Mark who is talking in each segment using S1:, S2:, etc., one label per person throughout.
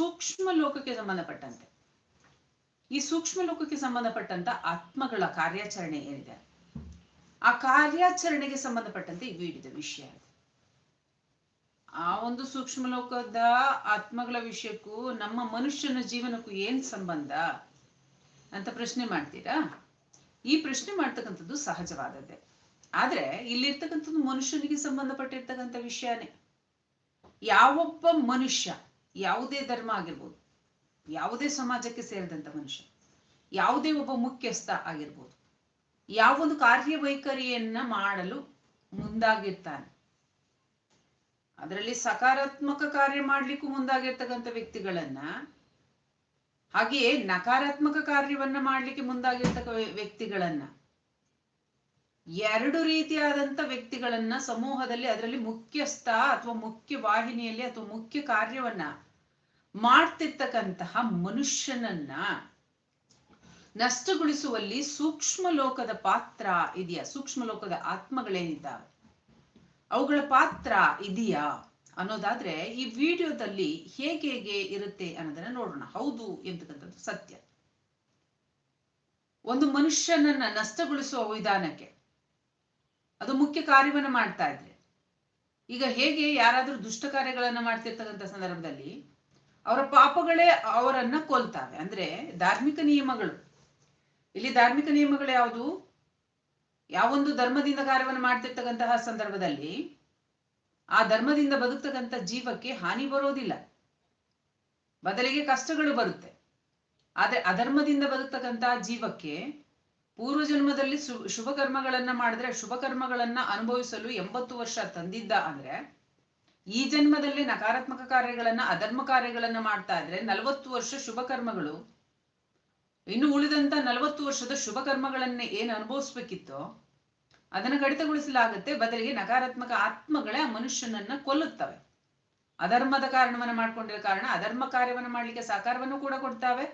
S1: ಸೂಕ್ಷ್ಮ ಲೋಕಕ್ಕೆ ಸಂಬಂಧಪಟ್ಟಂತೆ. ಈ ಸೂಕ್ಷ್ಮ ಲೋಕಕ್ಕೆ ಸಂಬಂಧಪಟ್ಟಂತ ಆತ್ಮಗಳ ಕಾರ್ಯಾಚರಣೆ ಏನಿದೆ? ಆ ಕಾರ್ಯಾಚರಣೆಗೆ ಸಂಬಂಧಪಟ್ಟಂತೆ ಈ ವಿಡಿಯೋದ ವಿಷಯ ಆ ಒಂದು ಸೂಕ್ಷ್ಮ ಲೋಕದ ಆತ್ಮಗಳ ವಿಷಯಕ್ಕೂ, ನಮ್ಮ ಮನುಷ್ಯನ ಜೀವನಕ್ಕೂ ಏನ್ ಸಂಬಂಧ ಅಂತ ಪ್ರಶ್ನೆ ಮಾಡ್ತೀರಾ? ಈ ಪ್ರಶ್ನೆ ಮಾಡ್ತಕ್ಕಂಥದ್ದು ಸಹಜವಾದದ್ದೇ. ಆದ್ರೆ ಇಲ್ಲಿರ್ತಕ್ಕಂಥದ್ದು ಮನುಷ್ಯನಿಗೆ ಸಂಬಂಧಪಟ್ಟಿರ್ತಕ್ಕಂಥ ವಿಷಯನೇ. ಯಾವೊಬ್ಬ ಮನುಷ್ಯ ಯಾವುದೇ ಧರ್ಮ ಆಗಿರ್ಬೋದು, ಯಾವುದೇ ಸಮಾಜಕ್ಕೆ ಸೇರಿದಂಥ ಮನುಷ್ಯ, ಯಾವುದೇ ಒಬ್ಬ ಮುಖ್ಯಸ್ಥ ಆಗಿರ್ಬೋದು, ಯಾವೊಂದು ಕಾರ್ಯವೈಖರಿಯನ್ನ ಮಾಡಲು ಮುಂದಾಗಿರ್ತಾನೆ. ಅದರಲ್ಲಿ ಸಕಾರಾತ್ಮಕ ಕಾರ್ಯ ಮಾಡ್ಲಿಕ್ಕೂ ಮುಂದಾಗಿರ್ತಕ್ಕಂಥ ವ್ಯಕ್ತಿಗಳನ್ನ, ಹಾಗೆಯೇ ನಕಾರಾತ್ಮಕ ಕಾರ್ಯವನ್ನ ಮಾಡ್ಲಿಕ್ಕೆ ಮುಂದಾಗಿರ್ತಕ್ಕ ವ್ಯಕ್ತಿಗಳನ್ನ, ಎರಡು ರೀತಿಯಾದಂತ ವ್ಯಕ್ತಿಗಳನ್ನ ಸಮೂಹದಲ್ಲಿ, ಅದರಲ್ಲಿ ಮುಖ್ಯಸ್ಥ ಅಥವಾ ಮುಖ್ಯ ವಾಹಿನಿಯಲ್ಲಿ ಅಥವಾ ಮುಖ್ಯ ಕಾರ್ಯವನ್ನ ಮಾಡ್ತಿರ್ತಕ್ಕಂತಹ ಮನುಷ್ಯನನ್ನ ನಷ್ಟಗೊಳಿಸುವಲ್ಲಿ ಸೂಕ್ಷ್ಮ ಲೋಕದ ಪಾತ್ರ ಇದೆಯಾ? ಸೂಕ್ಷ್ಮ ಲೋಕದ ಆತ್ಮಗಳೇನಿದ್ದಾವೆ? ಅವುಗಳ ಪಾತ್ರ ಇದೆಯಾ ಅನ್ನೋದಾದ್ರೆ ಈ ವಿಡಿಯೋದಲ್ಲಿ ಹೇಗೆ ಹೇಗೆ ಇರುತ್ತೆ ಅನ್ನೋದನ್ನ ನೋಡೋಣ. ಹೌದು ಎಂತಕ್ಕಂಥದ್ದು ಸತ್ಯ. ಒಂದು ಮನುಷ್ಯನನ್ನ ನಷ್ಟಗೊಳಿಸುವ ವಿಧಾನಕ್ಕೆ ಅದು ಮುಖ್ಯ ಕಾರ್ಯವನ್ನ ಮಾಡ್ತಾ ಇದ್ರೆ. ಈಗ ಹೇಗೆ ಯಾರಾದ್ರೂ ದುಷ್ಟ ಕಾರ್ಯಗಳನ್ನ ಮಾಡ್ತಿರ್ತಕ್ಕಂಥ ಸಂದರ್ಭದಲ್ಲಿ ಅವರ ಪಾಪಗಳೇ ಅವರನ್ನ ಕೊಲ್ತಾವೆ. ಅಂದ್ರೆ ಧಾರ್ಮಿಕ ನಿಯಮಗಳು. ಇಲ್ಲಿ ಧಾರ್ಮಿಕ ನಿಯಮಗಳು ಯಾವುದು? ಯಾವೊಂದು ಧರ್ಮದಿಂದ ಕಾರ್ಯವನ್ನು ಮಾಡ್ತಿರ್ತಕ್ಕಂತಹ ಸಂದರ್ಭದಲ್ಲಿ ಆ ಧರ್ಮದಿಂದ ಬದುಕ್ತಕ್ಕಂಥ ಜೀವಕ್ಕೆ ಹಾನಿ ಬರೋದಿಲ್ಲ. ಬದಲಿಗೆ ಕಷ್ಟಗಳು ಬರುತ್ತೆ. ಆದ್ರೆ ಅಧರ್ಮದಿಂದ ಬದುಕ್ತಕ್ಕಂತಹ ಜೀವಕ್ಕೆ ಪೂರ್ವ ಜನ್ಮದಲ್ಲಿ ಶುಭ ಕರ್ಮಗಳನ್ನ ಮಾಡಿದ್ರೆ ಶುಭ ಕರ್ಮಗಳನ್ನ ಅನುಭವಿಸಲು ಎಂಬತ್ತು ವರ್ಷ ತಂದಿದ್ದ ಅಂದ್ರೆ ಈ ಜನ್ಮದಲ್ಲಿ ನಕಾರಾತ್ಮಕ ಕಾರ್ಯಗಳನ್ನ, ಅಧರ್ಮ ಕಾರ್ಯಗಳನ್ನ ಮಾಡ್ತಾ ಇದ್ರೆ ನಲವತ್ತು ವರ್ಷ ಶುಭ ಕರ್ಮಗಳು, ಇನ್ನು ಉಳಿದಂತ ನಲವತ್ತು ವರ್ಷದ ಶುಭ ಕರ್ಮಗಳನ್ನೇ ಏನು ಅನುಭವಿಸ್ಬೇಕಿತ್ತೋ, ಅದನ್ನ ಕಡಿತಗೊಳಿಸಲಾಗುತ್ತೆ. ಬದಲಿಗೆ ನಕಾರಾತ್ಮಕ ಆತ್ಮಗಳೇ ಆ ಮನುಷ್ಯನನ್ನ ಕೊಲ್ಲುತ್ತವೆ. ಅಧರ್ಮದ ಕಾರಣವನ್ನ ಮಾಡ್ಕೊಂಡಿರೋ ಕಾರಣ ಅಧರ್ಮ ಕಾರ್ಯವನ್ನ ಮಾಡ್ಲಿಕ್ಕೆ ಸಾಕಾರವನ್ನು ಕೂಡ ಕೊಡ್ತಾವೆ.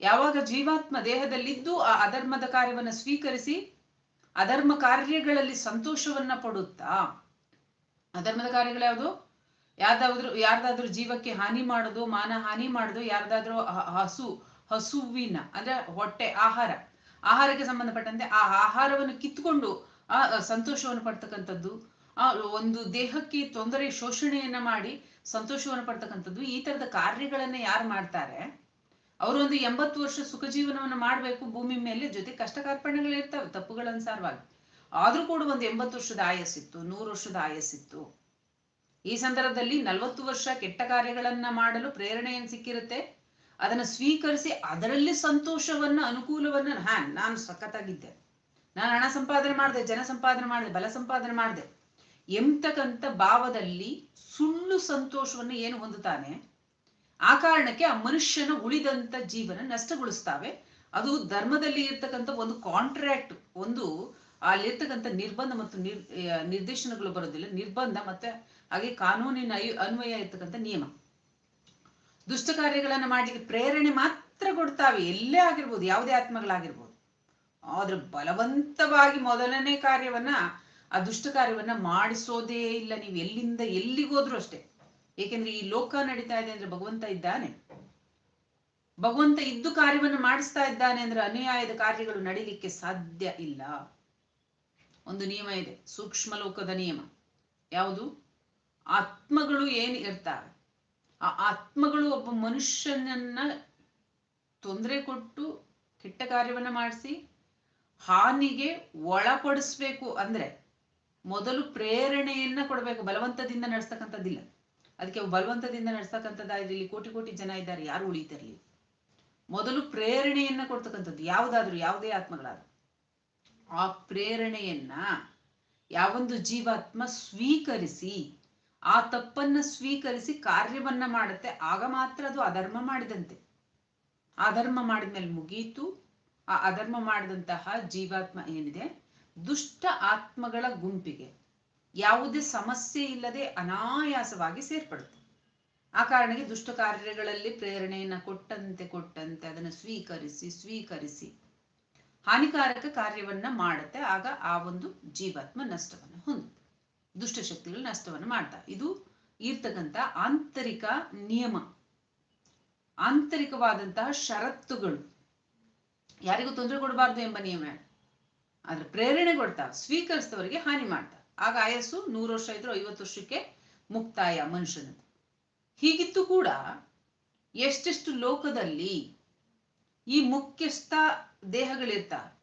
S1: ಯಾವಾಗ ಜೀವಾತ್ಮ ದೇಹದಲ್ಲಿದ್ದು ಆ ಅಧರ್ಮದ ಕಾರ್ಯವನ್ನ ಸ್ವೀಕರಿಸಿ, ಅಧರ್ಮ ಕಾರ್ಯಗಳಲ್ಲಿ ಸಂತೋಷವನ್ನ ಪಡುತ್ತಾ ಅಧರ್ಮದ ಕಾರ್ಯಗಳು ಯಾವುದು? ಯಾರ್ದಾದ್ರು, ಯಾರ್ದಾದ್ರೂ ಜೀವಕ್ಕೆ ಹಾನಿ ಮಾಡೋದು, ಮಾನ ಹಾನಿ ಮಾಡೋದು, ಯಾರ್ದಾದ್ರೂ ಹಸು, ಹಸುವಿನ, ಅಂದ್ರೆ ಹೊಟ್ಟೆ, ಆಹಾರ. ಆಹಾರಕ್ಕೆ ಸಂಬಂಧಪಟ್ಟಂತೆ ಆ ಆಹಾರವನ್ನು ಕಿತ್ಕೊಂಡು, ಆ ಸಂತೋಷವನ್ನು ಪಡ್ತಕ್ಕಂಥದ್ದು, ಆ, ಒಂದು ದೇಹಕ್ಕೆ ತೊಂದರೆ, ಶೋಷಣೆಯನ್ನ ಮಾಡಿ ಸಂತೋಷವನ್ನು ಪಡ್ತಕ್ಕಂಥದ್ದು, ಈ ತರದ ಕಾರ್ಯಗಳನ್ನ ಯಾರು ಮಾಡ್ತಾರೆ? ಅವರು ಒಂದು ಎಂಬತ್ತು ವರ್ಷ ಸುಖ ಜೀವನವನ್ನು ಮಾಡಬೇಕು, ಭೂಮಿ ಮೇಲೆ ಜೊತೆ ಕಷ್ಟ ಕಾರ್ಪಣ್ಯಗಳು ಇರ್ತವೆ ತಪ್ಪುಗಳ ಅನುಸಾರವಾಗಿ ಆದ್ರೂ ಕೂಡ ಒಂದು ಎಂಬತ್ತು ವರ್ಷದ ಆಯಸ್ಸಿತ್ತು, ನೂರು ವರ್ಷದ ಆಯಸ್ಸಿತ್ತು. ಈ ಸಂದರ್ಭದಲ್ಲಿ ನಲವತ್ತು ವರ್ಷ ಕೆಟ್ಟ ಕಾರ್ಯಗಳನ್ನ ಮಾಡಲು ಪ್ರೇರಣೆಯನ್ನು ಸಿಕ್ಕಿರುತ್ತೆ. ಅದನ್ನ ಸ್ವೀಕರಿಸಿ ಅದರಲ್ಲಿ ಸಂತೋಷವನ್ನ, ಅನುಕೂಲವನ್ನ ಹಾ, ನಾನು ಸಖತ್ತಾಗಿದ್ದೆ. ನಾನು ಹಣ ಸಂಪಾದನೆ ಮಾಡಿದೆ, ಜನ ಸಂಪಾದನೆ ಮಾಡಿದೆ, ಬಲ ಸಂಪಾದನೆ ಮಾಡಿದೆ. ಎಂತಕ್ಕಂಥ ಭಾವದಲ್ಲಿ ಸುಳ್ಳು ಸಂತೋಷವನ್ನು ಏನು ಹೊಂದುತ್ತಾನೆ? ಆ ಕಾರಣಕ್ಕೆ ಆ ಮನುಷ್ಯನ ಉಳಿದಂತ ಜೀವನ ನಷ್ಟಗೊಳಿಸ್ತಾವೆ. ಅದು ಧರ್ಮದಲ್ಲಿ ಇರ್ತಕ್ಕಂಥ ಒಂದು ಕಾಂಟ್ರಾಕ್ಟ್ ಒಂದು ಅಲ್ಲಿರ್ತಕ್ಕಂಥ ನಿರ್ಬಂಧ ಮತ್ತು ನಿರ್ ನಿರ್ದೇಶನಗಳು ಬರೋದಿಲ್ಲ. ನಿರ್ಬಂಧ ಮತ್ತೆ ಹಾಗೆ ಕಾನೂನಿನ ಅನ್ವಯ ಇರ್ತಕ್ಕಂಥ ನಿಯಮ. ದುಷ್ಟ ಕಾರ್ಯಗಳನ್ನ ಮಾಡ್ಲಿಕ್ಕೆ ಪ್ರೇರಣೆ ಮಾತ್ರ ಕೊಡ್ತಾವೆ. ಎಲ್ಲೇ ಆಗಿರ್ಬೋದು, ಯಾವುದೇ ಆತ್ಮಗಳಾಗಿರ್ಬೋದು. ಆದ್ರೆ ಬಲವಂತವಾಗಿ ಮೊದಲನೇ ಕಾರ್ಯವನ್ನ, ಆ ದುಷ್ಟ ಕಾರ್ಯವನ್ನ ಮಾಡಿಸೋದೇ ಇಲ್ಲ. ನೀವು ಎಲ್ಲಿಂದ ಎಲ್ಲಿಗೋದ್ರು ಅಷ್ಟೇ. ಏಕೆಂದ್ರೆ ಈ ಲೋಕ ನಡೀತಾ ಇದೆ ಅಂದ್ರೆ ಭಗವಂತ ಇದ್ದಾನೆ. ಭಗವಂತ ಇದ್ದು ಕಾರ್ಯವನ್ನು ಮಾಡಿಸ್ತಾ ಇದ್ದಾನೆ ಅಂದ್ರೆ ಅನ್ಯಾಯದ ಕಾರ್ಯಗಳು ನಡೀಲಿಕ್ಕೆ ಸಾಧ್ಯ ಇಲ್ಲ. ಒಂದು ನಿಯಮ ಇದೆ, ಸೂಕ್ಷ್ಮ ಲೋಕದ ನಿಯಮ. ಯಾವುದು? ಆತ್ಮಗಳು ಏನ್ ಇರ್ತಾರೆ? ಆ ಆತ್ಮಗಳು ಒಬ್ಬ ಮನುಷ್ಯನನ್ನ ತೊಂದರೆ ಕೊಟ್ಟು ಕೆಟ್ಟ ಕಾರ್ಯವನ್ನ ಮಾಡಿಸಿ, ಹಾನಿಗೆ ಒಳಪಡಿಸ್ಬೇಕು ಅಂದ್ರೆ ಮೊದಲು ಪ್ರೇರಣೆಯನ್ನ ಕೊಡಬೇಕು, ಬಲವಂತದಿಂದ ನಡೆಸ್ತಕ್ಕಂಥದ್ದಿಲ್ಲ. ಅದಕ್ಕೆ ಬಲವಂತದಿಂದ ನಡೆಸ್ತಕ್ಕಂಥದ್ದಾದ್ರೆ ಇಲ್ಲಿ ಕೋಟಿ ಕೋಟಿ ಜನ ಇದ್ದಾರೆ, ಯಾರು ಉಳಿತಿರ್ಲಿ ಮೊದಲು ಪ್ರೇರಣೆಯನ್ನ ಕೊಡ್ತಕ್ಕಂಥದ್ದು, ಯಾವುದಾದ್ರೂ, ಯಾವುದೇ ಆತ್ಮಗಳಾದ್ರು. ಆ ಪ್ರೇರಣೆಯನ್ನ ಯಾವೊಂದು ಜೀವಾತ್ಮ ಸ್ವೀಕರಿಸಿ, ಆ ತಪ್ಪನ್ನ ಸ್ವೀಕರಿಸಿ ಕಾರ್ಯವನ್ನ ಮಾಡುತ್ತೆ, ಆಗ ಮಾತ್ರ ಅದು ಅಧರ್ಮ ಮಾಡಿದಂತೆ. ಅಧರ್ಮ ಮಾಡಿದ್ಮೇಲೆ ಮುಗೀತು. ಆ ಅಧರ್ಮ ಮಾಡಿದಂತಹ ಜೀವಾತ್ಮ ಏನಿದೆ? ದುಷ್ಟ ಆತ್ಮಗಳ ಗುಂಪಿಗೆ ಯಾವುದೇ ಸಮಸ್ಯೆ ಇಲ್ಲದೆ ಅನಾಯಾಸವಾಗಿ ಸೇರ್ಪಡುತ್ತೆ. ಆ ಕಾರಣಕ್ಕೆ ದುಷ್ಟ ಕಾರ್ಯಗಳಲ್ಲಿ ಪ್ರೇರಣೆಯನ್ನ ಕೊಟ್ಟಂತೆ ಕೊಟ್ಟಂತೆ, ಅದನ್ನು ಸ್ವೀಕರಿಸಿ ಸ್ವೀಕರಿಸಿ. ಹಾನಿಕಾರಕ ಕಾರ್ಯವನ್ನ ಮಾಡುತ್ತೆ, ಆಗ ಆ ಒಂದು ಜೀವಾತ್ಮ ನಷ್ಟವನ್ನು ಹೊಂದುತ್ತೆ. ದುಷ್ಟಶಕ್ತಿಗಳು ನಷ್ಟವನ್ನು ಮಾಡ್ತಾ, ಇದು ಇರ್ತಕ್ಕಂಥ ಆಂತರಿಕ ನಿಯಮ. ಆಂತರಿಕವಾದಂತಹ ಷರತ್ತುಗಳು. ಯಾರಿಗೂ ತೊಂದರೆ ಕೊಡಬಾರ್ದು ಎಂಬ ನಿಯಮ ಆದ್ರೆ ಪ್ರೇರಣೆ ಕೊಡ್ತಾ ಸ್ವೀಕರಿಸಿದವರಿಗೆ ಹಾನಿ ಮಾಡ್ತಾ ಆಗ ಆಯಸ್ಸು ನೂರು ವರ್ಷ ಇದ್ರು ಐವತ್ತು ವರ್ಷಕ್ಕೆ ಮುಕ್ತಾಯ ಮನುಷ್ಯನದು. ಹೀಗಿತ್ತು ಕೂಡ ಎಷ್ಟೆಷ್ಟು ಲೋಕದಲ್ಲಿ ಈ ಮುಖ್ಯಸ್ಥ ದೇಹಗಳಿರ್ತಾವೆ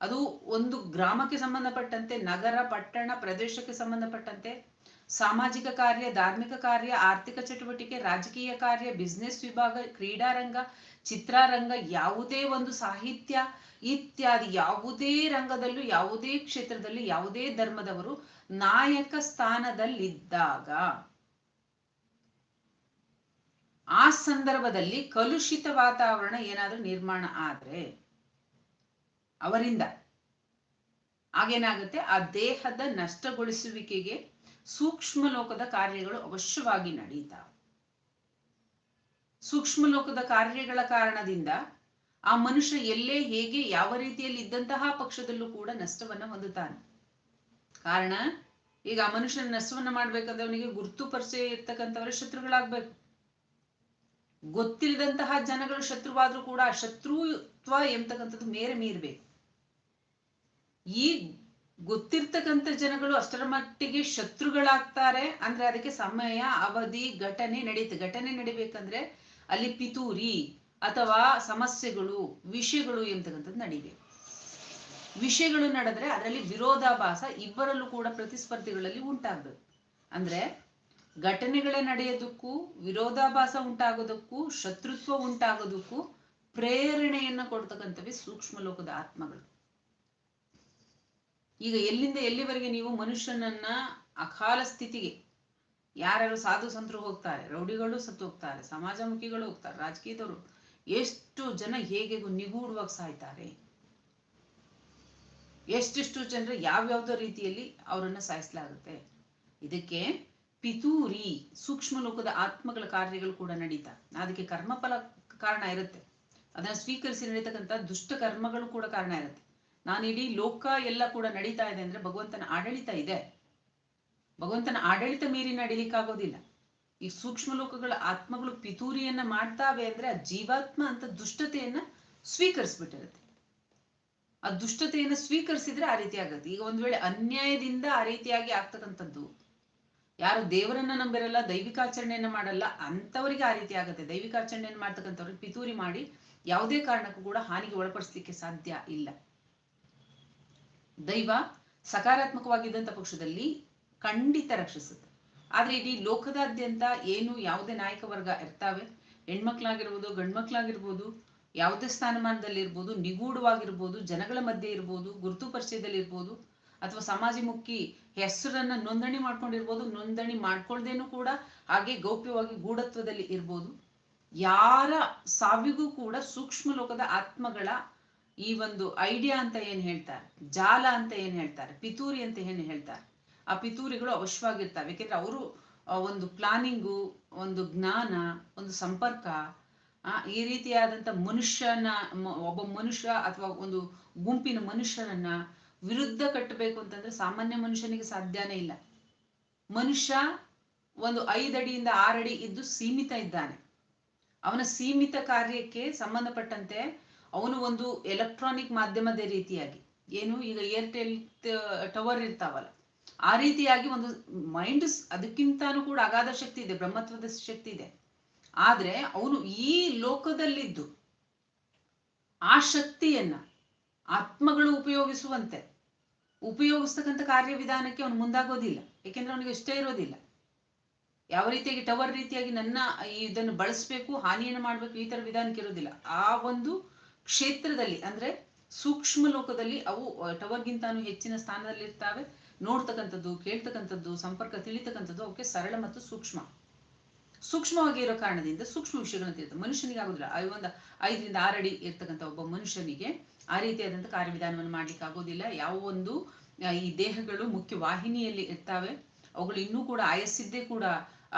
S1: ಅದು ಒಂದು ಗ್ರಾಮಕ್ಕೆ ಸಂಬಂಧಪಟ್ಟಂತೆ, ನಗರ, ಪಟ್ಟಣ, ಪ್ರದೇಶಕ್ಕೆ ಸಂಬಂಧಪಟ್ಟಂತೆ, ಸಾಮಾಜಿಕ ಕಾರ್ಯ, ಧಾರ್ಮಿಕ ಕಾರ್ಯ, ಆರ್ಥಿಕ ಚಟುವಟಿಕೆ, ರಾಜಕೀಯ ಕಾರ್ಯ ಬಿಸ್ನೆಸ್ ವಿಭಾಗ, ಕ್ರೀಡಾರಂಗ, ಚಿತ್ರಾರಂಗ, ಯಾವುದೇ ಒಂದು ಸಾಹಿತ್ಯ ಇತ್ಯಾದಿ, ಯಾವುದೇ ರಂಗದಲ್ಲೂ, ಯಾವುದೇ ಕ್ಷೇತ್ರದಲ್ಲಿ, ಯಾವುದೇ ಧರ್ಮದವರು ನಾಯಕ ಸ್ಥಾನದಲ್ಲಿದ್ದಾಗ, ಆ ಸಂದರ್ಭದಲ್ಲಿ ಕಲುಷಿತ ವಾತಾವರಣ ಏನಾದ್ರೂ ನಿರ್ಮಾಣ ಆದ್ರೆ ಅವರಿಂದ. ಆಗೇನಾಗುತ್ತೆ? ಆ ದೇಹದ ನಷ್ಟಗೊಳಿಸುವಿಕೆಗೆ ಸೂಕ್ಷ್ಮ ಲೋಕದ ಕಾರ್ಯಗಳು ಅವಶ್ಯವಾಗಿ ನಡೀತಾವೆ ಸೂಕ್ಷ್ಮ ಲೋಕದ ಕಾರ್ಯಗಳ ಕಾರಣದಿಂದ ಆ ಮನುಷ್ಯ ಎಲ್ಲೇ ಹೇಗೆ ಯಾವ ರೀತಿಯಲ್ಲಿ ಇದ್ದಂತಹ ಪಕ್ಷದಲ್ಲೂ ಕೂಡ ನಷ್ಟವನ್ನ ಹೊಂದುತ್ತಾನೆ. ಕಾರಣ, ಈಗ ಆ ಮನುಷ್ಯನ ನಷ್ಟವನ್ನ ಮಾಡ್ಬೇಕಂದ್ರೆ ಅವನಿಗೆ ಗುರುತು ಪರಿಚಯ ಇರ್ತಕ್ಕಂಥವರೇ ಶತ್ರುಗಳಾಗ್ಬೇಕು. ಗೊತ್ತಿಲ್ಲದಂತಹ ಜನಗಳು ಶತ್ರುವಾದ್ರೂ ಕೂಡ ಶತ್ರುತ್ವ ಎಂತಕ್ಕಂಥದ್ದು ಮೇರೆ ಮೀರ್ಬೇಕು. ಈ ಗೊತ್ತಿರ್ತಕ್ಕಂಥ ಜನಗಳು ಅಷ್ಟರ ಮಟ್ಟಿಗೆ ಶತ್ರುಗಳಾಗ್ತಾರೆ. ಅಂದ್ರೆ ಅದಕ್ಕೆ ಸಮಯ, ಅವಧಿ, ಘಟನೆ ನಡೀತು, ಘಟನೆ ನಡಿಬೇಕಂದ್ರೆ ಅಲ್ಲಿ ಪಿತೂರಿ ಅಥವಾ ಸಮಸ್ಯೆಗಳು, ವಿಷಯಗಳು ಎಂತಕ್ಕಂಥದ್ದು ನಡಿಬೇಕು ವಿಷಯಗಳು ನಡೆದ್ರೆ ಅದರಲ್ಲಿ ವಿರೋಧಾಭಾಸ ಇಬ್ಬರಲ್ಲೂ ಕೂಡ ಪ್ರತಿಸ್ಪರ್ಧಿಗಳಲ್ಲಿ ಉಂಟಾಗ್ಬೇಕು. ಅಂದ್ರೆ ಘಟನೆಗಳೇ ನಡೆಯೋದಕ್ಕೂ, ವಿರೋಧಾಭಾಸ ಉಂಟಾಗೋದಕ್ಕೂ, ಶತ್ರುತ್ವ ಉಂಟಾಗೋದಕ್ಕೂ ಪ್ರೇರಣೆಯನ್ನ ಕೊಡ್ತಕ್ಕಂಥವೇ ಸೂಕ್ಷ್ಮ ಲೋಕದ ಆತ್ಮಗಳು. ಈಗ ಎಲ್ಲಿಂದ ಎಲ್ಲಿವರೆಗೆ ನೀವು ಮನುಷ್ಯನನ್ನ ಅಕಾಲ ಸ್ಥಿತಿಗೆ ಯಾರ್ಯಾರು ಸಾಧು ಸಂತರು ಹೋಗ್ತಾರೆ, ರೌಡಿಗಳು ಸತ್ತು ಹೋಗ್ತಾರೆ, ಸಮಾಜಮುಖಿಗಳು ಹೋಗ್ತಾರೆ, ರಾಜಕೀಯದವರು, ಎಷ್ಟು ಜನ ಹೇಗೆ ನಿಗೂಢವಾಗಿ ಸಾಯ್ತಾರೆ? ಎಷ್ಟೆಷ್ಟು ಜನರು ಯಾವ್ಯಾವ್ದೋ ರೀತಿಯಲ್ಲಿ ಅವರನ್ನ ಸಾಯಿಸಲಾಗುತ್ತೆ? ಇದಕ್ಕೆ ಪಿತೂರಿ, ಸೂಕ್ಷ್ಮ ಲೋಕದ ಆತ್ಮಗಳ ಕಾರ್ಯಗಳು ಕೂಡ ನಡೀತಾ. ಅದಕ್ಕೆ ಕರ್ಮಫಲ ಕಾರಣ ಇರುತ್ತೆ. ಅದನ್ನ ಸ್ವೀಕರಿಸಿ ನಡೀತಕ್ಕಂಥ ದುಷ್ಟ ಕರ್ಮಗಳು ಕೂಡ ಕಾರಣ ಇರುತ್ತೆ. ನಾನು ಇಡೀ ಲೋಕ ಎಲ್ಲ ಕೂಡ ನಡೀತಾ ಇದೆ ಅಂದ್ರೆ ಭಗವಂತನ ಆಡಳಿತ ಇದೆ. ಭಗವಂತನ ಆಡಳಿತ ಮೀರಿ ನಡೀಲಿಕ್ಕಾಗೋದಿಲ್ಲ. ಈ ಸೂಕ್ಷ್ಮ ಲೋಕಗಳ ಆತ್ಮಗಳು ಪಿತೂರಿಯನ್ನ ಮಾಡ್ತಾವೆ ಅಂದ್ರೆ ಆ ಜೀವಾತ್ಮ ಅಂತ ದುಷ್ಟತೆಯನ್ನ ಸ್ವೀಕರಿಸ್ಬಿಟ್ಟಿರುತ್ತೆ. ಆ ದುಷ್ಟತೆಯನ್ನು ಸ್ವೀಕರಿಸಿದ್ರೆ ಆ ರೀತಿ ಆಗುತ್ತೆ. ಈಗ ಒಂದ್ ವೇಳೆ ಅನ್ಯಾಯದಿಂದ ಆ ರೀತಿಯಾಗಿ ಆಗ್ತಕ್ಕಂಥದ್ದು, ಯಾರು ದೇವರನ್ನ ನಂಬಿರಲ್ಲ ದೈವಿಕಾಚರಣೆಯನ್ನ ಮಾಡಲ್ಲ ಅಂತವರಿಗೆ ಆ ರೀತಿ ಆಗುತ್ತೆ. ದೈವಿಕಾಚರಣೆಯನ್ನ ಮಾಡ್ತಕ್ಕಂಥವ್ರಿಗೆ ಪಿತೂರಿ ಮಾಡಿ ಯಾವುದೇ ಕಾರಣಕ್ಕೂ ಕೂಡ ಹಾನಿಗೆ ಒಳಪಡಿಸ್ಲಿಕ್ಕೆ ಸಾಧ್ಯ ಇಲ್ಲ. ದೈವ ಸಕಾರಾತ್ಮಕವಾಗಿದ್ದಂಥ ಪಕ್ಷದಲ್ಲಿ ಖಂಡಿತ ರಕ್ಷಿಸುತ್ತೆ. ಆದರೆ ಇಡೀ ಲೋಕದಾದ್ಯಂತ ಏನು ಯಾವುದೇ ನಾಯಕ ವರ್ಗ ಇರ್ತಾವೆ, ಹೆಣ್ಮಕ್ಳಾಗಿರ್ಬೋದು, ಗಂಡ್ಮಕ್ಳಾಗಿರ್ಬೋದು, ಯಾವುದೇ ಸ್ಥಾನಮಾನದಲ್ಲಿರ್ಬೋದು, ನಿಗೂಢವಾಗಿರ್ಬೋದು, ಜನಗಳ ಮಧ್ಯೆ ಇರ್ಬೋದು, ಗುರುತು ಪರಿಚಯದಲ್ಲಿ ಇರ್ಬೋದು ಅಥವಾ ಸಮಾಜಮುಖಿ ಹೆಸರನ್ನ ನೋಂದಣಿ ಮಾಡ್ಕೊಂಡಿರ್ಬೋದು, ನೋಂದಣಿ ಮಾಡ್ಕೊಳ್ದೇನು ಕೂಡ ಹಾಗೆ ಗೌಪ್ಯವಾಗಿ ಗೂಢತ್ವದಲ್ಲಿ ಇರ್ಬೋದು, ಯಾರ ಸಾವಿಗೂ ಕೂಡ ಸೂಕ್ಷ್ಮ ಲೋಕದ ಆತ್ಮಗಳ ಈ ಒಂದು ಐಡಿಯಾ ಅಂತ ಏನ್ ಹೇಳ್ತಾರೆ? ಜಾಲ ಅಂತ ಏನ್ ಹೇಳ್ತಾರೆ? ಪಿತೂರಿ ಅಂತ ಏನ್ ಹೇಳ್ತಾರೆ? ಆ ಪಿತೂರಿಗಳು ಅವಶ್ಯವಾಗಿರ್ತಾವೆ. ಯಾಕೆಂದ್ರೆ ಅವರು ಒಂದು ಪ್ಲಾನಿಂಗು ಒಂದು ಜ್ಞಾನ, ಒಂದು ಸಂಪರ್ಕ ಈ ರೀತಿಯಾದಂತ ಮನುಷ್ಯನ ಒಬ್ಬ ಮನುಷ್ಯ ಅಥವಾ ಒಂದು ಗುಂಪಿನ ಮನುಷ್ಯನನ್ನ ವಿರುದ್ಧ ಕಟ್ಟಬೇಕು ಅಂತಂದ್ರೆ ಸಾಮಾನ್ಯ ಮನುಷ್ಯನಿಗೆ ಸಾಧ್ಯನೇ ಇಲ್ಲ. ಮನುಷ್ಯ ಒಂದು ಐದಡಿಯಿಂದ ಆರಡಿ ಇದ್ದು ಸೀಮಿತ ಇದ್ದಾನೆ. ಅವನ ಸೀಮಿತ ಕಾರ್ಯಕ್ಕೆ ಸಂಬಂಧಪಟ್ಟಂತೆ ಅವನು ಒಂದು ಎಲೆಕ್ಟ್ರಾನಿಕ್ ಮಾಧ್ಯಮದ ರೀತಿಯಾಗಿ. ಏನು? ಈಗ ಏರ್ಟೆಲ್ ಟವರ್ ಇರ್ತಾವಲ್ಲ. ಆ ರೀತಿಯಾಗಿ ಒಂದು ಮೈಂಡ್ ಅದಕ್ಕಿಂತಾನು ಕೂಡ ಅಗಾಧ ಶಕ್ತಿ ಇದೆ, ಬ್ರಹ್ಮತ್ವದ ಶಕ್ತಿ ಇದೆ. ಆದ್ರೆ ಅವನು ಈ ಲೋಕದಲ್ಲಿದ್ದು ಆ ಶಕ್ತಿಯನ್ನ ಆತ್ಮಗಳು ಉಪಯೋಗಿಸುವಂತೆ, ಉಪಯೋಗಿಸ್ತಕ್ಕಂಥ ಕಾರ್ಯವಿಧಾನಕ್ಕೆ ಅವನು ಮುಂದಾಗೋದಿಲ್ಲ. ಏಕೆಂದ್ರೆ ಅವನಿಗೆ ಇಷ್ಟ ಇರೋದಿಲ್ಲ. ಯಾವ ರೀತಿಯಾಗಿ ಟವರ್ ರೀತಿಯಾಗಿ ನನ್ನ ಇದನ್ನು ಬಳಸಬೇಕು, ಹಾನಿಯನ್ನು ಮಾಡಬೇಕು ಈ ತರ ವಿಧಾನಕ್ಕೆ ಇರೋದಿಲ್ಲ. ಆ ಒಂದು ಕ್ಷೇತ್ರದಲ್ಲಿ, ಅಂದ್ರೆ ಸೂಕ್ಷ್ಮ ಲೋಕದಲ್ಲಿ ಅವು ಟವರ್ಗಿಂತಾನು ಹೆಚ್ಚಿನ ಸ್ಥಾನದಲ್ಲಿ ಇರ್ತಾವೆ ನೋಡ್ತಕ್ಕಂಥದ್ದು, ಕೇಳ್ತಕ್ಕಂಥದ್ದು, ಸಂಪರ್ಕ ತಿಳಿತಕ್ಕಂಥದ್ದು ಅವಕ್ಕೆ ಸರಳ ಮತ್ತು ಸೂಕ್ಷ್ಮ. ಸೂಕ್ಷ್ಮವಾಗಿ ಇರೋ ಕಾರಣದಿಂದ ಸೂಕ್ಷ್ಮ ವಿಷಯಗಳಂತ ಇರ್ತದೆ ಮನುಷ್ಯನಿಗೆ ಆಗೋದಿಲ್ಲ. ಒಂದು ಐದರಿಂದ ಆರು ಅಡಿ ಇರ್ತಕ್ಕಂಥ ಒಬ್ಬ ಮನುಷ್ಯನಿಗೆ ಆ ರೀತಿಯಾದಂಥ ಕಾರ್ಯವಿಧಾನವನ್ನು ಮಾಡ್ಲಿಕ್ಕೆ ಆಗೋದಿಲ್ಲ. ಯಾವ ಒಂದು ಈ ದೇಹಗಳು ಮುಖ್ಯ ವಾಹಿನಿಯಲ್ಲಿ ಇರ್ತಾವೆ. ಅವುಗಳು ಇನ್ನೂ ಕೂಡ ಆಯಸ್ಸಿದ್ದೇ ಕೂಡ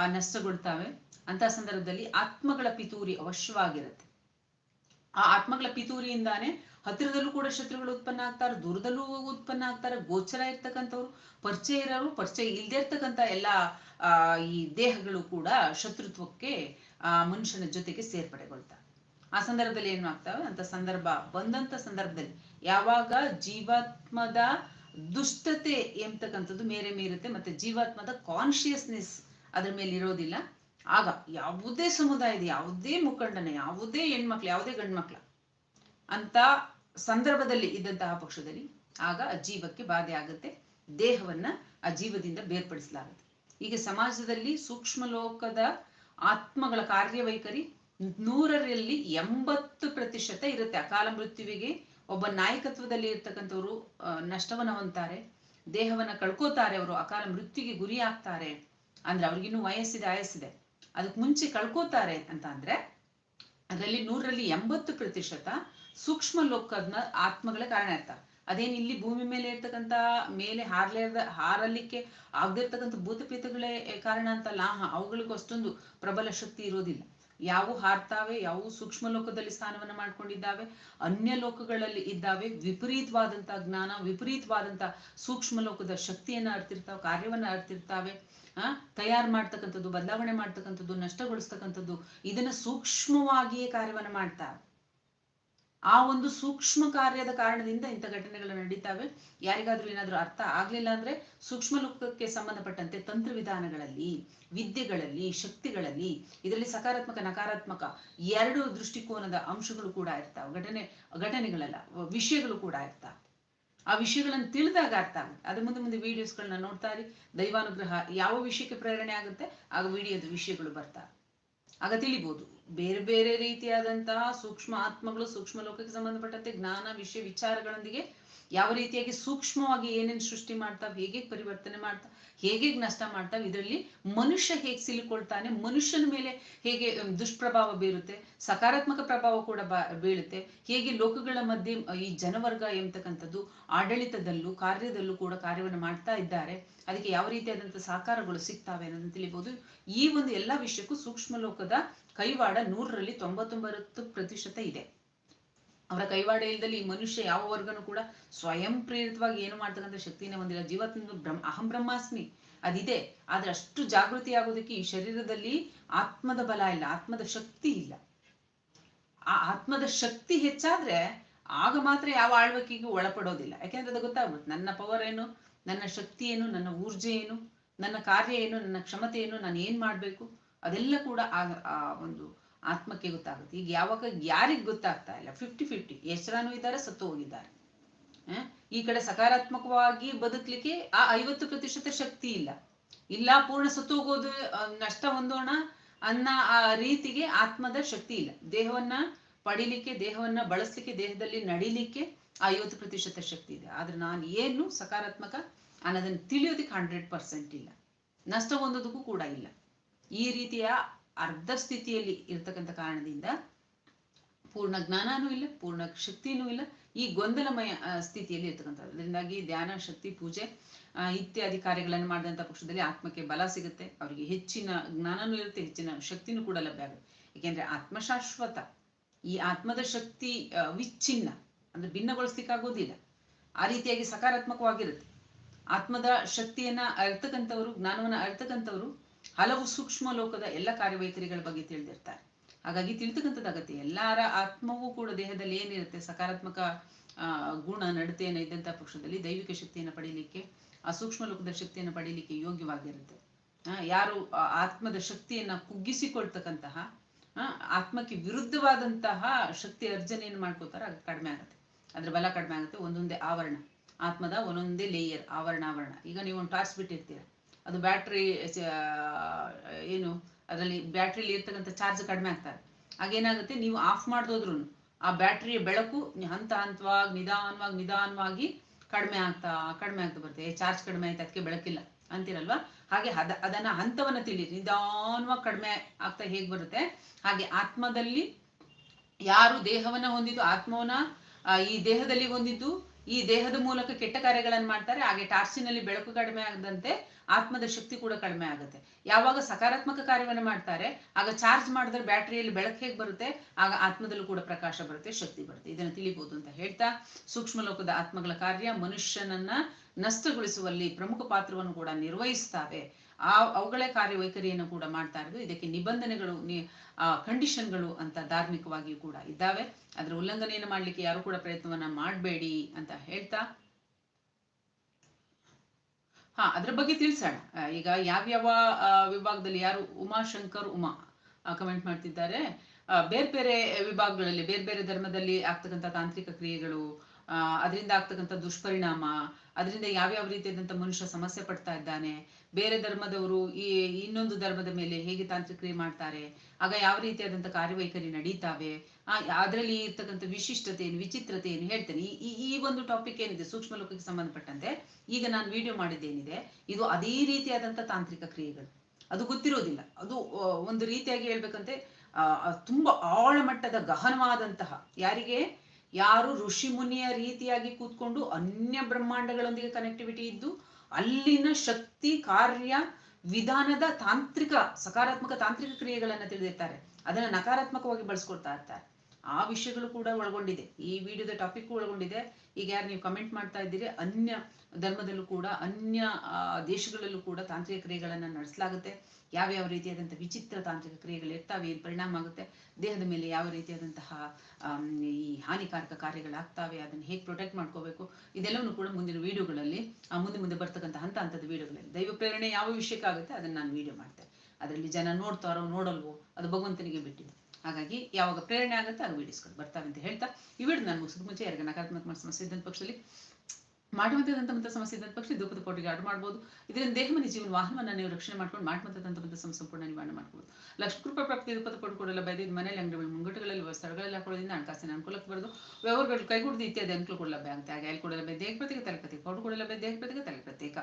S1: ನಷ್ಟಗೊಳ್ತಾವೆ. ಅಂತ ಸಂದರ್ಭದಲ್ಲಿ ಆತ್ಮಗಳ ಪಿತೂರಿ ಅವಶ್ಯವಾಗಿರುತ್ತೆ. ಆ ಆತ್ಮಗಳ ಪಿತೂರಿಯಿಂದಾನೆ ಹತ್ತಿರದಲ್ಲೂ ಕೂಡ ಶತ್ರುಗಳು ಉತ್ಪನ್ನ ಆಗ್ತಾರೆ, ದೂರದಲ್ಲೂ ಉತ್ಪನ್ನ ಆಗ್ತಾರೆ, ಗೋಚರ ಇರ್ತಕ್ಕಂಥವ್ರು, ಪರಿಚಯ ಇರೋರು, ಪರಿಚಯ ಇಲ್ಲದೆ ಇರ್ತಕ್ಕಂಥ ಎಲ್ಲ ಈ ದೇಹಗಳು ಕೂಡ ಶತ್ರುತ್ವಕ್ಕೆ, ಆ, ಮನುಷ್ಯನ ಜೊತೆಗೆ ಸೇರ್ಪಡೆಗೊಳ್ತಾರೆ ಆ ಸಂದರ್ಭದಲ್ಲಿ ಏನು ಆಗ್ತವೆ? ಅಂತ ಸಂದರ್ಭ ಬಂದಂತ ಸಂದರ್ಭದಲ್ಲಿ ಯಾವಾಗ ಜೀವಾತ್ಮದ ದುಷ್ಟತೆ ಎಂಬತಕ್ಕಂಥದ್ದು ಮೇರೆ ಮೀರುತ್ತೆ, ಮತ್ತೆ ಜೀವಾತ್ಮದ ಕಾನ್ಶಿಯಸ್ನೆಸ್ ಅದ್ರ ಮೇಲೆ ಇರೋದಿಲ್ಲ. ಆಗ ಯಾವುದೇ ಸಮುದಾಯದ ಯಾವುದೇ ಮುಖಂಡನ, ಯಾವುದೇ ಹೆಣ್ಮಕ್ಳು, ಯಾವುದೇ ಗಂಡ್ಮಕ್ಳ ಅಂತ ಸಂದರ್ಭದಲ್ಲಿ ಇದ್ದಂತಹ ಪಕ್ಷದಲ್ಲಿ ಆಗ ಅಜೀವಕ್ಕೆ ಜೀವಕ್ಕೆ ಬಾಧೆ ಆಗುತ್ತೆ, ದೇಹವನ್ನ ಆ ಜೀವದಿಂದ ಬೇರ್ಪಡಿಸಲಾಗುತ್ತೆ. ಈಗ ಸಮಾಜದಲ್ಲಿ ಸೂಕ್ಷ್ಮ ಲೋಕದ ಆತ್ಮಗಳ ಕಾರ್ಯವೈಖರಿ ನೂರರಲ್ಲಿ ಎಂಬತ್ತು ಪ್ರತಿಶತ ಇರುತ್ತೆ. ಅಕಾಲ ಮೃತ್ಯುವಿಗೆ ಒಬ್ಬ ನಾಯಕತ್ವದಲ್ಲಿ ಇರ್ತಕ್ಕಂಥವ್ರು ನಷ್ಟವನ್ನ ಹೊಂತಾರೆ ದೇಹವನ್ನ ಕಳ್ಕೋತಾರೆ ಅವರು, ಅಕಾಲ ಮೃತ್ಯುಗೆ ಗುರಿ ಆಗ್ತಾರೆ. ಅಂದ್ರೆ ಅವ್ರಿಗಿನ್ನೂ ವಯಸ್ಸಿದೆ, ಆಯಸ್ಸಿದೆ. ಅದಕ್ಕೆ ಮುಂಚೆ ಕಳ್ಕೋತಾರೆ ಅಂತ ಅಂದ್ರೆ ಅದರಲ್ಲಿ ನೂರರಲ್ಲಿ ಎಂಬತ್ತು ಪ್ರತಿಶತ ಸೂಕ್ಷ್ಮ ಲೋಕದ ಆತ್ಮಗಳೇ ಕಾರಣ ಇರ್ತಾರೆ ಅದೇನು ಇಲ್ಲಿ ಭೂಮಿ ಮೇಲೆ ಇರ್ತಕ್ಕಂಥ ಮೇಲೆ ಹಾರ್ಲೇದ ಹಾರಲಿಕ್ಕೆ ಆಗದಿರ್ತಕ್ಕಂಥ ಭೂತಪೀತಗಳೇ ಕಾರಣ ಅಂತಲ್ಲ ಅವುಗಳಿಗೂ ಅಷ್ಟೊಂದು ಪ್ರಬಲ ಶಕ್ತಿ ಇರೋದಿಲ್ಲ. ಯಾವು ಹಾರ್ತಾವೆ ಯಾವು ಸೂಕ್ಷ್ಮ ಲೋಕದಲ್ಲಿ ಸ್ಥಾನವನ್ನ ಮಾಡ್ಕೊಂಡಿದ್ದಾವೆ, ಅನ್ಯ ಲೋಕಗಳಲ್ಲಿ ಇದ್ದಾವೆ ವಿಪರೀತವಾದಂತ ಜ್ಞಾನ ವಿಪರೀತವಾದಂತ ಸೂಕ್ಷ್ಮ ಲೋಕದ ಶಕ್ತಿಯನ್ನ ಅರ್ತಿರ್ತಾವೆ, ಕಾರ್ಯವನ್ನ ಅರ್ತಿರ್ತಾವೆ. ಆ? ತಯಾರು ಮಾಡ್ತಕ್ಕಂಥದ್ದು, ಬದಲಾವಣೆ ಮಾಡ್ತಕ್ಕಂಥದ್ದು, ನಷ್ಟಗೊಳಿಸ್ತಕ್ಕಂಥದ್ದು, ಇದನ್ನ ಸೂಕ್ಷ್ಮವಾಗಿಯೇ ಕಾರ್ಯವನ್ನ ಮಾಡ್ತಾ. ಆ ಒಂದು ಸೂಕ್ಷ್ಮ ಕಾರ್ಯದ ಕಾರಣದಿಂದ ಇಂಥ ಘಟನೆಗಳು ನಡೀತಾವೆ. ಯಾರಿಗಾದ್ರೂ ಏನಾದ್ರೂ ಅರ್ಥ ಆಗ್ಲಿಲ್ಲ ಅಂದ್ರೆ ಸೂಕ್ಷ್ಮ ಲೋಕಕ್ಕೆ ಸಂಬಂಧಪಟ್ಟಂತೆ ತಂತ್ರವಿಧಾನಗಳಲ್ಲಿ, ವಿದ್ಯೆಗಳಲ್ಲಿ, ಶಕ್ತಿಗಳಲ್ಲಿ, ಇದರಲ್ಲಿ ಸಕಾರಾತ್ಮಕ, ನಕಾರಾತ್ಮಕ ಎರಡು ದೃಷ್ಟಿಕೋನದ ಅಂಶಗಳು ಕೂಡ ಇರ್ತಾವೆ. ಘಟನೆ, ಘಟನೆಗಳಲ್ಲ, ವಿಷಯಗಳು ಕೂಡ ಇರ್ತಾವೆ. ಆ ವಿಷಯಗಳನ್ನು ತಿಳಿದಾಗ ಅರ್ಥ ಆಗುತ್ತೆ. ಅದ್ರ ಮುಂದೆ ಮುಂದೆ ವಿಡಿಯೋಸ್ಗಳನ್ನ ನೋಡ್ತಾ ಇರಿ. ದೈವಾನುಗ್ರಹ ಯಾವ ವಿಷಯಕ್ಕೆ ಪ್ರೇರಣೆ ಆಗುತ್ತೆ, ಆಗ ವಿಡಿಯೋದ ವಿಷಯಗಳು ಬರ್ತಾ. ಆಗ ತಿಳಿಬಹುದು ಬೇರೆ ಬೇರೆ ರೀತಿಯಾದಂತಹ ಸೂಕ್ಷ್ಮ ಆತ್ಮಗಳು, ಸೂಕ್ಷ್ಮ ಲೋಕಕ್ಕೆ ಸಂಬಂಧಪಟ್ಟಂತೆ ಜ್ಞಾನ, ವಿಷಯ, ವಿಚಾರಗಳೊಂದಿಗೆ ಯಾವ ರೀತಿಯಾಗಿ ಸೂಕ್ಷ್ಮವಾಗಿ ಏನೇನು ಸೃಷ್ಟಿ ಮಾಡ್ತಾವ್, ಹೇಗೆ ಪರಿವರ್ತನೆ ಮಾಡ್ತಾ ಹೇಗೆ ನಷ್ಟ ಮಾಡ್ತಾವ್, ಇದರಲ್ಲಿ ಮನುಷ್ಯ ಹೇಗೆ ಸಿಲುಕೊಳ್ತಾನೆ, ಮನುಷ್ಯನ ಮೇಲೆ ಹೇಗೆ ದುಷ್ಪ್ರಭಾವ ಬೀರುತ್ತೆ, ಸಕಾರಾತ್ಮಕ ಪ್ರಭಾವ ಕೂಡ ಬೀಳುತ್ತೆ, ಹೇಗೆ ಲೋಕಗಳ ಮಧ್ಯೆ, ಈ ಜನವರ್ಗ ಎಂಬತಕ್ಕಂಥದ್ದು, ಆಡಳಿತದಲ್ಲೂ, ಕಾರ್ಯದಲ್ಲೂ ಕೂಡ ಕಾರ್ಯವನ್ನು ಮಾಡ್ತಾ ಇದ್ದಾರೆ, ಅದಕ್ಕೆ ಯಾವ ರೀತಿಯಾದಂಥ ಸಹಕಾರಗಳು ಸಿಗ್ತಾವೆ ಅನ್ನೋದನ್ನ ತಿಳಿಬಹುದು ಈ ಒಂದು ಎಲ್ಲಾ ವಿಷಯಕ್ಕೂ ಸೂಕ್ಷ್ಮ ಲೋಕದ ಕೈವಾಡ ನೂರರಲ್ಲಿ ತೊಂಬತ್ತೊಂಬತ್ತು ಪ್ರತಿಶತ ಇದೆ. ಅವರ ಕೈವಾಡ ಇಲ್ಲದಲ್ಲಿ ಈ ಮನುಷ್ಯ ಯಾವ ವರ್ಗನೂ ಕೂಡ ಸ್ವಯಂ ಪ್ರೇರಿತವಾಗಿ ಏನು ಮಾಡ್ತಕ್ಕಂಥ ಶಕ್ತಿನೇ ಹೊಂದಿಲ್ಲ. ಜೀವತ್ನ ಬ್ರಹ್ಮ, ಅಹಂ ಬ್ರಹ್ಮಾಸ್ಮಿ ಅದಿದೆ. ಆದ್ರೆ ಅಷ್ಟು ಜಾಗೃತಿ ಆಗೋದಕ್ಕೆ ಈ ಶರೀರದಲ್ಲಿ ಆತ್ಮದ ಬಲ ಇಲ್ಲ, ಆತ್ಮದ ಶಕ್ತಿ ಇಲ್ಲ. ಆ ಆತ್ಮದ ಶಕ್ತಿ ಹೆಚ್ಚಾದ್ರೆ ಆಗ ಮಾತ್ರ ಯಾವ ಆಳ್ವಿಕೆಗೂ ಒಳಪಡೋದಿಲ್ಲ. ಯಾಕೆಂದ್ರೆ ಅದು ಗೊತ್ತಾಗ್ಬಿಡುತ್ತೆ ನನ್ನ ಪವರ್ ಏನು, ನನ್ನ ಶಕ್ತಿ ಏನು, ನನ್ನ ಊರ್ಜೆ ಏನು, ನನ್ನ ಕಾರ್ಯ ಏನು, ನನ್ನ ಕ್ಷಮತೆ ಏನು ನಾನು ಏನ್ ಮಾಡ್ಬೇಕು? ಅದೆಲ್ಲ ಕೂಡ ಆ ಒಂದು ಆತ್ಮಕ್ಕೆ ಗೊತ್ತಾಗುತ್ತೆ. ಈಗ ಯಾವಾಗ ಯಾರಿಗ್ ಗೊತ್ತಾಗ್ತಾ ಇಲ್ಲ ಫಿಫ್ಟಿ ಫಿಫ್ಟಿ ಎಚ್ಚರನೂ ಇದ್ದಾರೆ ಸತ್ತು ಹೋಗಿದ್ದಾರೆ ಈ ಕಡೆ ಸಕಾರಾತ್ಮಕವಾಗಿ ಬದುಕ್ಲಿಕ್ಕೆ ಆ ಐವತ್ತು ಪ್ರತಿಶತ ಶಕ್ತಿ ಇಲ್ಲ. ಇಲ್ಲ, ಪೂರ್ಣ ಸತ್ತು ಹೋಗೋದು ನಷ್ಟ ಹೊಂದೋಣ ಅನ್ನ ಆ ರೀತಿಗೆ ಆತ್ಮದ ಶಕ್ತಿ ಇಲ್ಲ. ದೇಹವನ್ನ ಪಡಿಲಿಕ್ಕೆ, ದೇಹವನ್ನ ಬಳಸಲಿಕ್ಕೆ, ದೇಹದಲ್ಲಿ ನಡಿಲಿಕ್ಕೆ ಐವತ್ತು ಪ್ರತಿಶತ ಶಕ್ತಿ ಇದೆ. ಆದ್ರೆ ನಾನು ಏನು ಸಕಾರಾತ್ಮಕ ಅನ್ನೋದನ್ನ ತಿಳಿಯೋದಕ್ಕೆ ಹಂಡ್ರೆಡ್ ಪರ್ಸೆಂಟ್ ಇಲ್ಲ. ನಷ್ಟ ಹೊಂದೋದಕ್ಕೂ ಕೂಡ ಇಲ್ಲ. ಈ ರೀತಿಯ ಅರ್ಧ ಸ್ಥಿತಿಯಲ್ಲಿ ಇರ್ತಕ್ಕಂಥ ಕಾರಣದಿಂದ ಪೂರ್ಣ ಜ್ಞಾನನೂ ಇಲ್ಲ, ಪೂರ್ಣ ಶಕ್ತಿನೂ ಇಲ್ಲ. ಈ ಗೊಂದಲಮಯ ಸ್ಥಿತಿಯಲ್ಲಿ ಇರ್ತಕ್ಕಂಥದ್ದು. ಅದರಿಂದಾಗಿ ಧ್ಯಾನ, ಶಕ್ತಿ, ಪೂಜೆ ಇತ್ಯಾದಿ ಕಾರ್ಯಗಳನ್ನು ಮಾಡಿದಂಥ ಪಕ್ಷದಲ್ಲಿ ಆತ್ಮಕ್ಕೆ ಬಲ ಸಿಗುತ್ತೆ. ಅವರಿಗೆ ಹೆಚ್ಚಿನ ಜ್ಞಾನನೂ ಇರುತ್ತೆ, ಹೆಚ್ಚಿನ ಶಕ್ತಿನೂ ಕೂಡ ಲಭ್ಯ ಆಗುತ್ತೆ. ಏಕೆಂದ್ರೆ ಆತ್ಮ ಶಾಶ್ವತ ಈ ಆತ್ಮದ ಶಕ್ತಿ ವಿಚ್ಛಿನ್ನ, ಅಂದ್ರೆ ಭಿನ್ನಗೊಳಿಸ್ಲಿಕ್ಕಾಗೋದಿಲ್ಲ. ಆ ರೀತಿಯಾಗಿ ಸಕಾರಾತ್ಮಕವಾಗಿರುತ್ತೆ. ಆತ್ಮದ ಶಕ್ತಿಯನ್ನ ಅರ್ತಕ್ಕಂಥವ್ರು, ಜ್ಞಾನವನ್ನ ಅರ್ತಕ್ಕಂಥವ್ರು ಹಲವು ಸೂಕ್ಷ್ಮ ಲೋಕದ ಎಲ್ಲ ಕಾರ್ಯವೈಖರಿಗಳ ಬಗ್ಗೆ ತಿಳಿದಿರ್ತಾರೆ. ಹಾಗಾಗಿ ತಿಳಿತಕ್ಕಂಥದ್ದು ಅಗತ್ಯ. ಎಲ್ಲರ ಆತ್ಮವೂ ಕೂಡ ದೇಹದಲ್ಲಿ ಏನಿರುತ್ತೆ? ಸಕಾರಾತ್ಮಕ ಗುಣ, ನಡತೆಯನ್ನು ಇದ್ದಂಥ ಪಕ್ಷದಲ್ಲಿ ದೈವಿಕ ಶಕ್ತಿಯನ್ನು ಪಡೀಲಿಕ್ಕೆ, ಆ ಸೂಕ್ಷ್ಮ ಲೋಕದ ಶಕ್ತಿಯನ್ನು ಪಡೀಲಿಕ್ಕೆ ಯೋಗ್ಯವಾಗಿರುತ್ತೆ. ಯಾರು ಆತ್ಮದ ಶಕ್ತಿಯನ್ನ ಕುಗ್ಗಿಸಿಕೊಳ್ತಕ್ಕಂತಹ ಆತ್ಮಕ್ಕೆ ವಿರುದ್ಧವಾದಂತಹ ಶಕ್ತಿ ಅರ್ಜನೆಯನ್ನು ಮಾಡ್ಕೋತಾರೆ ಅದು ಕಡಿಮೆ ಆಗುತ್ತೆ. ಅದ್ರ ಬಲ ಕಡಿಮೆ ಆಗುತ್ತೆ. ಒಂದೊಂದೇ ಆವರಣ. ಆತ್ಮದ ಒಂದೊಂದೇ ಲೇಯರ್ ಆವರಣ ಆವರಣ ಈಗ ನೀವು ಒಂದು ಟಾರ್ಚ್ ಬಿಟ್ಟಿರ್ತೀರ. ಅದು ಬ್ಯಾಟ್ರಿ ಏನು, ಅದರಲ್ಲಿ ಬ್ಯಾಟ್ರಿಲಿ ಇರ್ತಕ್ಕಂಥ ಚಾರ್ಜ್ ಕಡಿಮೆ ಆಗ್ತಾರೆ. ಆಗೇನಾಗುತ್ತೆ ನೀವು ಆಫ್ ಮಾಡಿದ್ರು ಆ ಬ್ಯಾಟ್ರಿಯ ಬೆಳಕು ಹಂತ ಹಂತವಾಗಿ, ನಿಧಾನವಾಗಿ ನಿಧಾನವಾಗಿ ಕಡಿಮೆ ಆಗ್ತಾ ಕಡಿಮೆ ಆಗ್ತಾ ಬರುತ್ತೆ. ಚಾರ್ಜ್ ಕಡಿಮೆ ಆಯ್ತು, ಅದಕ್ಕೆ ಬೆಳಕಿಲ್ಲ ಅಂತೀರಲ್ವಾ? ಹಾಗೆ ಅದ, ಅದನ್ನ ಹಂತವನ್ನ ತಿಳಿ ನಿಧಾನವಾಗಿ ಕಡಿಮೆ ಆಗ್ತಾ ಹೇಗ್ ಬರುತ್ತೆ? ಹಾಗೆ ಆತ್ಮದಲ್ಲಿ ಯಾರು ದೇಹವನ್ನ ಹೊಂದಿದ್ದು, ಆತ್ಮವನ್ನ ಈ ದೇಹದಲ್ಲಿ ಹೊಂದಿದ್ದು, ಈ ದೇಹದ ಮೂಲಕ ಕೆಟ್ಟ ಕಾರ್ಯಗಳನ್ನು ಮಾಡ್ತಾರೆ. ಹಾಗೆ ಟಾರ್ಚಿನಲ್ಲಿ ಬೆಳಕು ಕಡಿಮೆ ಆಗದಂತೆ ಆತ್ಮದ ಶಕ್ತಿ ಕೂಡ ಕಡಿಮೆ ಆಗುತ್ತೆ. ಯಾವಾಗ ಸಕಾರಾತ್ಮಕ ಕಾರ್ಯವನ್ನು ಮಾಡ್ತಾರೆ, ಆಗ ಚಾರ್ಜ್ ಮಾಡಿದ್ರೆ ಬ್ಯಾಟರಿಯಲ್ಲಿ ಬೆಳಕು ಹೇಗೆ ಬರುತ್ತೆ, ಆಗ ಆತ್ಮದಲ್ಲೂ ಕೂಡ ಪ್ರಕಾಶ ಬರುತ್ತೆ, ಶಕ್ತಿ ಬರುತ್ತೆ. ಇದನ್ನು ತಿಳಿಬಹುದು ಅಂತ ಹೇಳ್ತಾ, ಸೂಕ್ಷ್ಮ ಲೋಕದ ಆತ್ಮಗಳ ಕಾರ್ಯ ಮನುಷ್ಯನನ್ನ ನಷ್ಟಗೊಳಿಸುವಲ್ಲಿ ಪ್ರಮುಖ ಪಾತ್ರವನ್ನು ಕೂಡ ನಿರ್ವಹಿಸ್ತಾವೆ. ಆ, ಅವುಗಳೇ ಕಾರ್ಯವೈಖರಿಯನ್ನು ಕೂಡ ಮಾಡ್ತಾ ಇರೋದು. ಇದಕ್ಕೆ ನಿಬಂಧನೆಗಳು ಕಂಡೀಷನ್ಗಳು ಅಂತ ಧಾರ್ಮಿಕವಾಗಿಯೂ ಕೂಡ ಇದ್ದಾವೆ. ಅದರ ಉಲ್ಲಂಘನೆಯನ್ನು ಮಾಡಲಿಕ್ಕೆ ಯಾರು ಕೂಡ ಪ್ರಯತ್ನವನ್ನ ಮಾಡಬೇಡಿ ಅಂತ ಹೇಳ್ತಾ ಹಾ, ಅದ್ರ ಬಗ್ಗೆ ತಿಳಿಸೋಣ. ಈಗ ಯಾವ್ಯಾವ ವಿಭಾಗದಲ್ಲಿ ಯಾರು ಉಮಾಶಂಕರ್ ಉಮಾ ಕಮೆಂಟ್ ಮಾಡ್ತಿದ್ದಾರೆ. ಬೇರೆ ಬೇರೆ ವಿಭಾಗಗಳಲ್ಲಿ, ಬೇರೆ ಬೇರೆ ಧರ್ಮದಲ್ಲಿ ಆಗ್ತಕ್ಕಂಥ ತಾಂತ್ರಿಕ ಕ್ರಿಯೆಗಳು ಅದರಿಂದ ಆಗ್ತಕ್ಕಂಥ ದುಷ್ಪರಿಣಾಮ, ಅದರಿಂದ ಯಾವ್ಯಾವ ರೀತಿಯಾದಂಥ ಮನುಷ್ಯ ಸಮಸ್ಯೆ ಪಡ್ತಾ ಇದ್ದಾನೆ ಬೇರೆ ಧರ್ಮದವರು ಈ ಇನ್ನೊಂದು ಧರ್ಮದ ಮೇಲೆ ಹೇಗೆ ತಾಂತ್ರಿಕ ಕ್ರಿಯೆ ಮಾಡ್ತಾರೆ, ಆಗ ಯಾವ ರೀತಿಯಾದಂಥ ಕಾರ್ಯವೈಖರಿ ನಡೀತಾವೆ ಅದರಲ್ಲಿ ಇರ್ತಕ್ಕಂಥ ವಿಶಿಷ್ಟತೆ ಏನು ವಿಚಿತ್ರತೆ ಏನು ಹೇಳ್ತೇನೆ. ಈ- ಈ ಒಂದು ಟಾಪಿಕ್ ಏನಿದೆ, ಸೂಕ್ಷ್ಮ ಲೋಕಕ್ಕೆ ಸಂಬಂಧಪಟ್ಟಂತೆ, ಈಗ ನಾನು ವಿಡಿಯೋ ಮಾಡಿದ್ದೇನಿದೆ, ಇದು ಅದೇ ರೀತಿಯಾದಂಥ ತಾಂತ್ರಿಕ ಕ್ರಿಯೆಗಳು. ಅದು ಗೊತ್ತಿರೋದಿಲ್ಲ. ಅದು ಒಂದು ರೀತಿಯಾಗಿ ಹೇಳ್ಬೇಕಂತೆ ತುಂಬಾ ಆಳಮಟ್ಟದ, ಗಹನವಾದಂತಹ, ಯಾರಿಗೆ? ಯಾರು ಋಷಿ ಮುನಿಯ ರೀತಿಯಾಗಿ ಕೂತ್ಕೊಂಡು ಅನ್ಯ ಬ್ರಹ್ಮಾಂಡಗಳೊಂದಿಗೆ ಕನೆಕ್ಟಿವಿಟಿ ಇದ್ದು ಅಲ್ಲಿನ ಶಕ್ತಿ ಕಾರ್ಯ ವಿಧಾನದ ತಾಂತ್ರಿಕ ಸಕಾರಾತ್ಮಕ ತಾಂತ್ರಿಕ ಕ್ರಿಯೆಗಳನ್ನ ತಿಳಿದಿರ್ತಾರೆ. ಅದನ್ನ ನಕಾರಾತ್ಮಕವಾಗಿ ಬಳಸ್ಕೊಳ್ತಾ ಇರ್ತಾರೆ. ಆ ವಿಷಯಗಳು ಕೂಡ ಒಳಗೊಂಡಿದೆ. ಈ ವಿಡಿಯೋದ ಟಾಪಿಕ್ ಒಳಗೊಂಡಿದೆ. ಈಗ ಯಾರು ನೀವು ಕಮೆಂಟ್ ಮಾಡ್ತಾ ಇದ್ದೀರಿ, ಅನ್ಯ ಧರ್ಮದಲ್ಲೂ ಕೂಡ, ಅನ್ಯ ದೇಶಗಳಲ್ಲೂ ಕೂಡ ತಾಂತ್ರಿಕ ಕ್ರಿಯೆಗಳನ್ನು ನಡೆಸಲಾಗುತ್ತೆ. ಯಾವ್ಯಾವ ರೀತಿಯಾದಂಥ ವಿಚಿತ್ರ ತಾಂತ್ರಿಕ ಕ್ರಿಯೆಗಳು ಇರ್ತಾವೆ, ಏನು ಪರಿಣಾಮ ಆಗುತ್ತೆ, ದೇಹದ ಮೇಲೆ ಯಾವ ರೀತಿಯಾದಂತಹ ಈ ಹಾನಿಕಾರಕ ಕಾರ್ಯಗಳಾಗ್ತಾವೆ, ಅದನ್ನು ಹೇಗೆ ಪ್ರೊಟೆಕ್ಟ್ ಮಾಡ್ಕೋಬೇಕು, ಇದೆಲ್ಲವನ್ನು ಕೂಡ ಮುಂದಿನ ವಿಡಿಯೋಗಳಲ್ಲಿ, ಆ, ಮುಂದೆ ಮುಂದೆ ಬರ್ತಕ್ಕಂಥ ಹಂತ ಹಂತದ ವಿಡಿಯೋಗಳಲ್ಲಿ. ದೈವ ಪ್ರೇರಣೆ ಯಾವ ವಿಷಯಕ್ಕಾಗುತ್ತೆ, ಅದನ್ನು ನಾನು ವಿಡಿಯೋ ಮಾಡ್ತೇನೆ. ಅದರಲ್ಲಿ ಜನ ನೋಡ್ತಾರೋ, ನೋಡಲ್ವೋ, ಅದು ಭಗವಂತನಿಗೆ ಬಿಟ್ಟಿದ್ದು. ಹಾಗಾಗಿ ಯಾವಾಗ ಪ್ರೇರಣೆ ಆಗುತ್ತೆ ಆಗ ವೀಡಿಯೋಸ್ಗಳು ಬರ್ತಾವೆ ಅಂತ ಹೇಳ್ತಾ ಈ ವಿಡಿಯೋ ನಾನು ಮುಗಿಸಿದ ಮುಂಚೆ ಯಾರಿಗೆ ನಕಾರಾತ್ಮಕ ಮನಸ್ಸು ಇದ್ದಂಥ ಪಕ್ಷದಲ್ಲಿ ಮಾಡುವಂಥದ್ದಂಥ ಸಮಸ್ಯೆ ಇದ್ದ ಪಕ್ಷ ದೂಪದ ಪೋಟಿಗೆ ಆರ್ಡರ್ ಮಾಡ್ಬೋದು. ಇದರಿಂದ ದೇಹ ಮನೆ ಜೀವನ ವಾಹನವನ್ನು ನೀವು ರಕ್ಷಣೆ ಮಾಡ್ಕೊಂಡು ಮಾಡುವಂಥದ್ದಂಥ ಸಮಸ್ಯೆ ಸಂಪೂರ್ಣ ನಿವಾರಣೆ ಲಕ್ಷ ರೂಪಾಯಿ ಪ್ರಾಪ್ತಿ ದೂಪದ ಪಟ್ಟು ಕೊಡಲ್ಲ ಬೈದಿದ್ದು ಮನೆಯಲ್ಲಿ ಅಂಗಡಿಗಳು ಮುಂಗಟ್ಟುಗಳಲ್ಲಿ ಸ್ಥಳಗಳಲ್ಲಿ ಹಾಕೊಳ್ಳೋದ್ರಿಂದ ಹಣಕಾಸಿನ ಅನುಕೂಲಕ್ಕೆ ಬರೋದು. ವ್ಯವಹಾರಗಳು ಕೈಗೂಡದು ಇತ್ಯಾದಿ ಅನುಕೂಲ ಕೊಡಲ್ಲ, ಬ್ಯಾಂಕ್ ತ್ಯಾಗ ಹಾಗೆ ಅಲ್ಲಿ ಬೈ ದೇಹ ಪ್ರತ್ಯೇಕ, ತಲೆ ಪ್ರತ್ಯೇಕ. ಕೊಡಲ್ಲ ಬೈ ದೇಹ ಪ್ರತ್ಯೇಕ, ತಲೆ ಪ್ರತ್ಯೇಕ.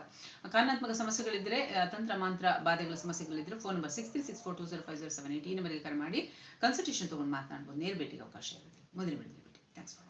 S1: ಕಾರಣಾತ್ಮಕ ಸಮಸ್ಯೆಗಳಿದ್ರೆ ತಂತ್ರ, ಮಾಂತ್ರ, ಬಾಧೆಗಳ ಸಮಸ್ಯೆಗಳಿದ್ರೆ phone number six three six four two zero five zero seven eight ಈ ನಂಬರ್ಗೆ ಕರೆ ಮಾಡಿ ಕನ್ಸಲ್ಟೇಷನ್ ತೊಗೊಂಡು ಮಾತನಾಡ್ಬೋದು. ನೇರ ಭೇಟಿಗೆ ಅವಕಾಶ ಇರುತ್ತೆ. ಮುಂದಿನ ಭೇಟಿ. Thanks for